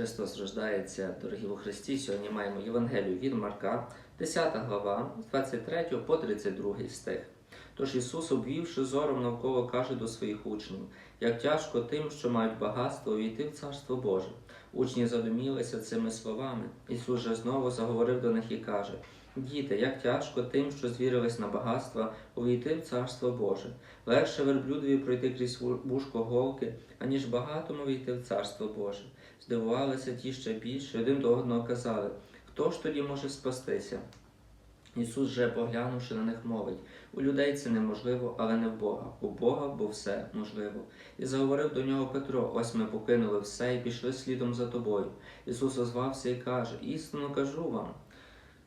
Христос рождається, дорогі во Христі. Сьогодні маємо Євангелію від Марка, 10 глава, 23 по 32 стих. Тож Ісус, обвівши зором навколо, каже до своїх учнів, як тяжко тим, що мають багатство, увійти в Царство Боже. Учні задумілися цими словами. Ісус же знову заговорив до них і каже: Діти, як тяжко тим, що звірились на багатства, увійти в Царство Боже. Легше верблюдові пройти крізь ву- вушко голки, аніж багатому війти в Царство Боже. Здивувалися ті ще більше, один до одного казали, хто ж тоді може спастися? Ісус же, поглянувши на них, мовить: у людей це неможливо, але не в Бога. У Бога, бо все можливо. І заговорив до нього Петро: ось ми покинули все і пішли слідом за тобою. Ісус озвався і каже: Істинно кажу вам.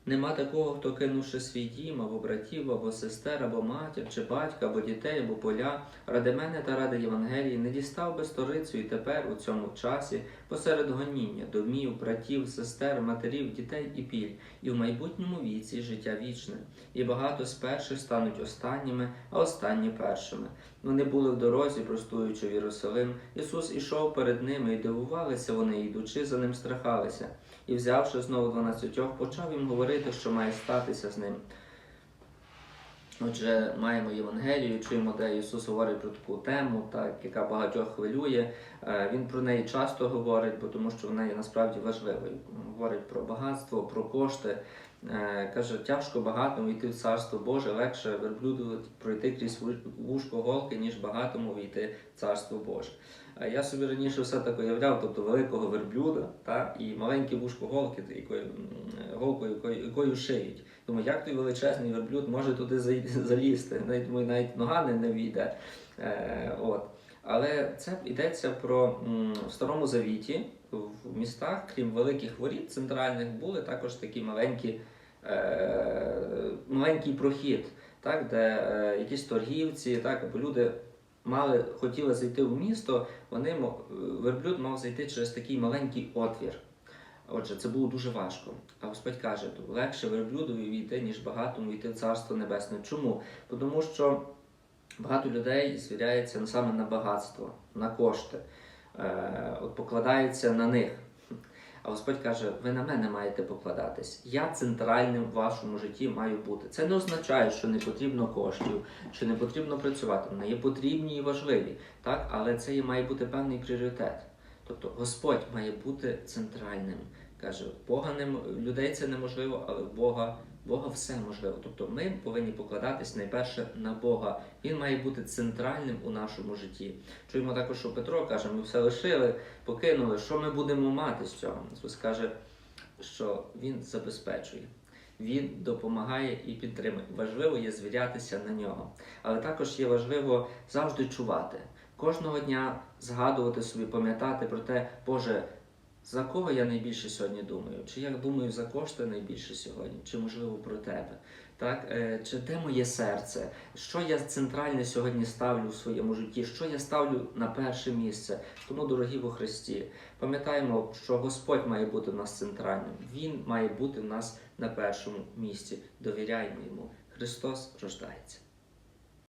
Нема такого, хто кинувши свій дім, або братів, або сестер, або матір, чи батька, або дітей, або поля, ради мене та ради Євангелії, не дістав би сторицю і тепер, у цьому часі, посеред гоніння, домів, братів, сестер, матерів, дітей і піль, і в майбутньому віці життя вічне. І багато з перших стануть останніми, а останні першими. Вони були в дорозі, простуючи в Єрусалим. Ісус ішов перед ними, і дивувалися вони, йдучи за ним, страхалися. І, взявши знову дванадцятьох, почав їм говорити, що має статися з ним. Отже, маємо Євангелію, чуємо, де Ісус говорить про таку тему, так, яка багатьох хвилює. Е, Він про неї часто говорить, бо тому що вона є насправді важливою. Говорить про багатство, про кошти. Е, Каже, тяжко багатому йти в царство Боже, легше верблюду пройти крізь вушко голки, ніж багатому війти в царство Боже. Я собі раніше все так уявляв, тобто великого верблюда та, і маленьке вушко голки, якою, голкою, якою, якою шиють. Думаю, як той величезний верблюд може туди залізти? Навіть, навіть нога не, не війде. Е, от. Але це йдеться про в Старому Завіті, в містах, крім великих воріт центральних, були також такі маленькі, е, маленький прохід, так, де е, якісь торгівці, так, або люди мали, хотіли зайти в місто, вони, верблюд мав зайти через такий маленький отвір. Отже, це було дуже важко. А Господь каже, то легше верблюдові війти, ніж багатому війти в Царство Небесне. Чому? Тому що багато людей звіряється саме на багатство, на кошти, е, от покладається на них. А Господь каже, ви на мене маєте покладатись. Я центральним в вашому житті маю бути. Це не означає, що не потрібно коштів, що не потрібно працювати. Вони є потрібні і важливі, так? але це є- має бути певний пріоритет. Тобто Господь має бути центральним. Каже, Бога не людей це неможливо, але Бога, Бога все можливо. Тобто ми повинні покладатись найперше на Бога. Він має бути центральним у нашому житті. Чуємо також, що Петро каже, ми все лишили, покинули. Що ми будемо мати з цього? Ісус каже, що Він забезпечує. Він допомагає і підтримує. Важливо є звірятися на нього. Але також є важливо завжди чувати. Кожного дня згадувати собі, пам'ятати про те, Боже, за кого я найбільше сьогодні думаю? Чи я думаю за кошти найбільше сьогодні, чи можливо про тебе? Так? Е, Чи де моє серце? Що я центральне сьогодні ставлю в своєму житті? Що я ставлю на перше місце? Тому, дорогі во Христі, пам'ятаємо, що Господь має бути в нас центральним. Він має бути в нас на першому місці. Довіряємо йому. Христос рождається.